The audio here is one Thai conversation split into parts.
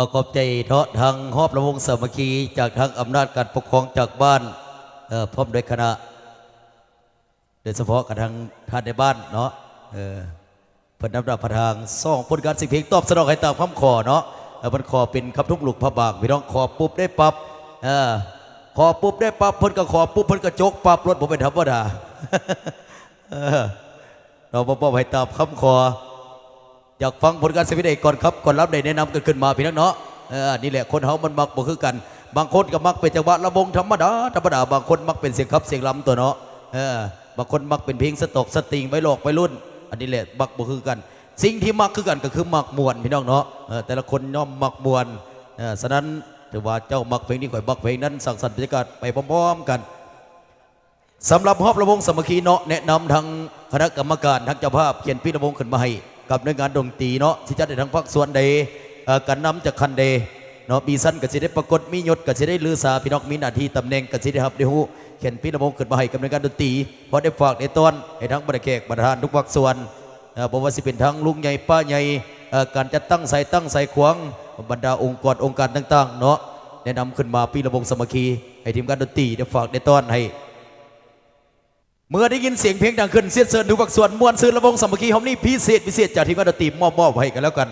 อขอบใจทาะทางหอบระวงสามัคคีจากทางอำนาจการปกครองจากบ้านเออพร้อมด้วยคณะโดยเฉพาะกับทางท่านในบ้านเนาะเออพนนำดาประทางซ่องผลการสิ่งเพลงตอบสนองให้ตามคำขอเนาะเออมันขอเป็นคำทุกหลูกพระบางพี่น้องขอปุ๊บได้ปับเออขอปุ๊บได้ปับเพิ่นก็ขอปุ๊บเพิ่นก็จกปับรถผมเป็นธรรมดาเราบ่บ่ให้ตามคำขอ อยากฟังผลการสวิตเอกก่อนครับก่อนรับได้แนะนำกันขึ้นมาพี่น้องเนาะเออนี่แหละคนเฮามันมักบ่คือกัน บางคนก็มักเป็นจังหวะระบงธรรมดาธรรมดาบางคนมักเป็นเสียงครับเสียงลำตัวเนาะเออบางคนมักเป็นเพลงสตอกสตริงไว้หลอกไว้รุ่น อันนี้แหละมักบ่คือกัน สิ่งที่มักคือกันก็คือมักมวนพี่น้องเนาะเออแต่ละคนย่อมมักมวนเออฉะนั้นถือว่าเจ้ามักเพลงนี้ข่อยมักเพลงนั้นสั่งสรรค์บรรยากาศไปพร้อมๆกันสำหรับฮอบระวงสมัคคีเนาะแนะนำทางคณะกรรมการทางเจ้าภาพเขียนพี่ระวงขึ้นมาให้ กับหน่วยงานดนตรีเนาะที่จะได้ทั้งภาคส่วนใดเอ่อการนำจากคันใดเนาะมีสั้นก็สิได้ปรากฏมียศก็สิได้ลือสาพี่น้องมีหน้าที่ตำแหน่งก็สิได้รับได้ฮู้เขียนพี่ระวงขึ้นมาให้กับหน่วยงานดนตรีเพราะได้ฝากได้ต้อนให้ทั้งบริแขกประธานทุกภาคส่วนเอ่อบ่ว่าสิเป็นทั้งลุงใหญ่ป้าใหญ่การจัดตั้งใส่ตั้งใส่ขวางบรรดาองค์กรองค์การต่างๆเนาะแนะนำขึ้นมาพี่ระวงสมัคคีให้ทีมงานดนตรีได้ฝากได้ต้อนให้ เมื่อได้ยินเสียงเพลงดังขึ้นเสียดเสิร์นทุกภาคส่วนมวลซื่นระวงสามัคคีหอมนี่พิเศษพิเศษจากทีมงานดนตรีมอบมอบให้กันแล้วกัน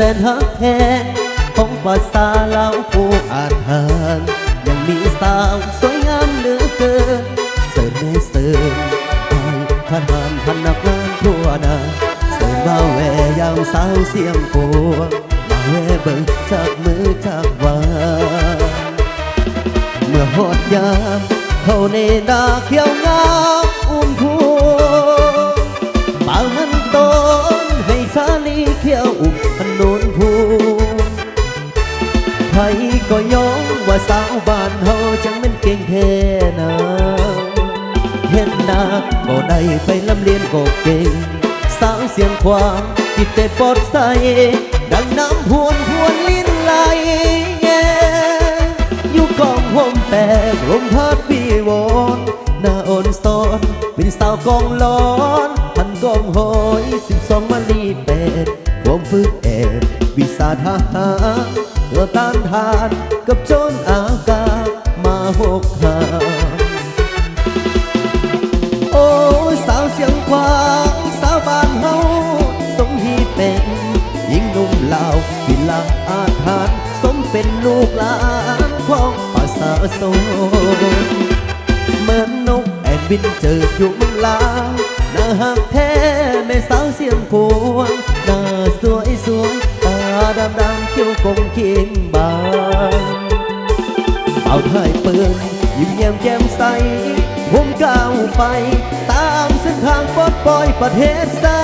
นแสนหักแทนของภาษาลาวผู้อ่านหานยังมีสาวสวยงามเหลือเกินเสร์ฟแม่เสิร์ฟไปทหารพันนักงานทั่วหนาเสิร์ฟมาแวยาวสาวเสียงโกมาวแวเบิ่งจากมือจากวาเมื่อหอดยามเขาในนาเขียวงาม ก็ย้องว่าสาวบ้านเฮาจังเป็นเก่งแท้นะเห็นหน้าบ่ได้ไปลำเลียนก็เก่ง สาวเสียงความจิตใจปลอดใสดังน้ำพวนพวนลิ้นไหลอยู่กองห่มแตกลมพัดปีวอนหน้าอ่อนสอนเป็นสาวกองร้อนพันกองหอยสิบสองมาลีแปดความฝึกแอบวิสาทหา ต้านทานกับโจรอากาศมาหกหาโอ้ยสาวเสียงควางสาวบ้านเฮาสมฮีเป็นหญิงหนุ่มลาวที่ลาอาถรรพ์สมเป็นลูกหลานของภาษาวโซนเหมือนนกแอบบินเจออยู่เมืองลาวหน้าหักแท้แม่สาวเสียงพวงหน้าส กงเคียงบางเอาไทยปืนยิ้มแย้มแจ่มใสผมก้าวไป ตามเส้นทางปลดปล่อยประเทศสา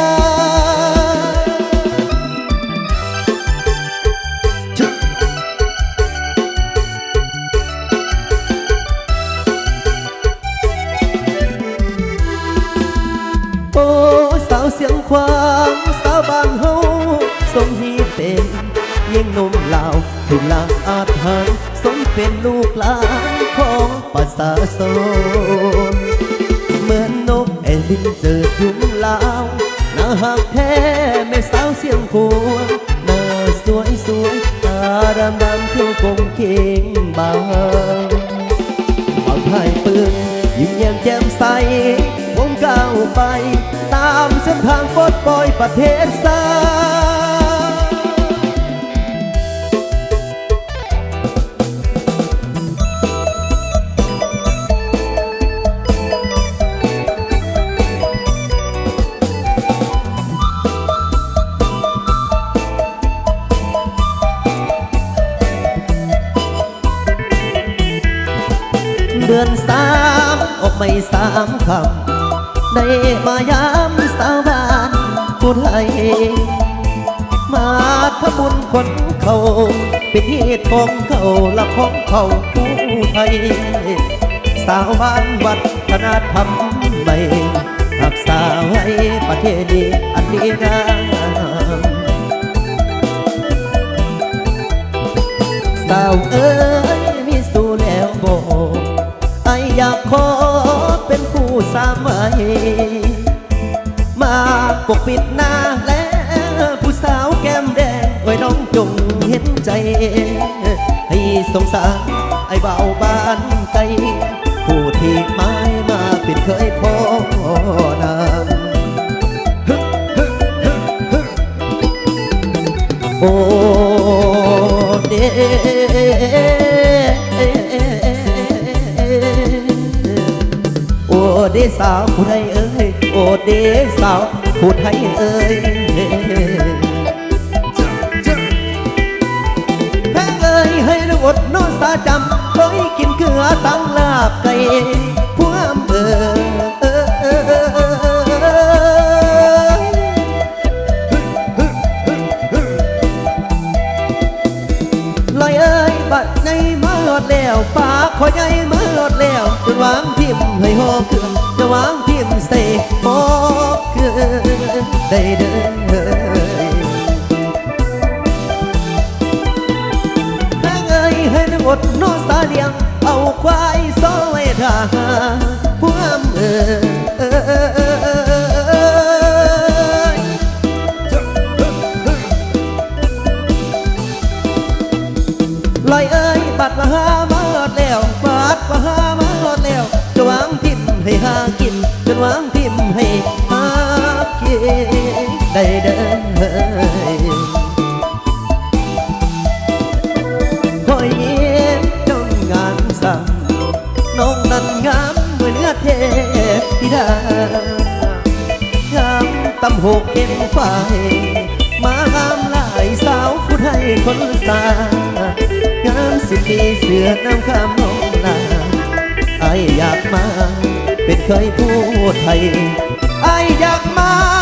โอ้สาวเสียงควางสาวบางเฮาทรงฮี นุ่มลาวถึงลางอาถรรพ์สมเป็นลูกหลานของภาษาโซนเหมือนนกแอ่นบินเจอทุ่งลาวหน้าหักแท้แม่สาวเสียงพวหน้าสวยสวยตาดำดำคิ้วกงเก่งบางเอาไทยปืนยิ้มแย้มแจ่มใสผมก้าวไป ตามเส้นทางปลดปล่อยประเทศสา เดือนสามออกไม่สามคำได้มายามสาวบ้านผู้ไทยมาทำบุญคนเขาเป็นเหตุของเขาละของเขาผู้ไทย สาวบ้านวัดธนาธรรมใบหักษาวไว้ประเทศนี้อันดีงามสาวเอ้ ขอเป็นคู่สามไว้มาปกปิดหน้าแล้วผู้สาวแก้มแดงไว้น้องจงเห็นใจ ให้สงสารไอ้เบาบ้านไกลผู้ที่ไม่มาเป็นเคยพ่อนางโอ้าวผู้ไทยเอ้ยแพงเอ้ยให้นึกอดนอนสาจำคอยกินเกลือตั้งลาบไก่พวมเอ้ยลอยเอ้ยบัดในมาหอดแล้วปากขอใหญ่มาหอดแล้วจนวางทิมให้หอบเครื่อจะวางทิมใส่หอบเครื่อ ได้เด้อแม่งเอ้ยนึกอดนอนสาเลียง เอาควายโซ่ไว้ท่าพวมเอ้ลอยเอ้ยบัดมาหามาหอดแล้วบัดมาหามาหอดแล้วจะวางทิมให้หากินจะวางทิมให้ đầy đơn hơi thôi nhiễm trong ngàn dặm non nần ngắm người lứa thế thì đã. Ngắm tâm hồn em phải má ngắm lại sao phút hay con xa. Ngắm xin đi xưa nam khám mong là ai อยากมา เป็นเคยพูดไทย ai อยากมา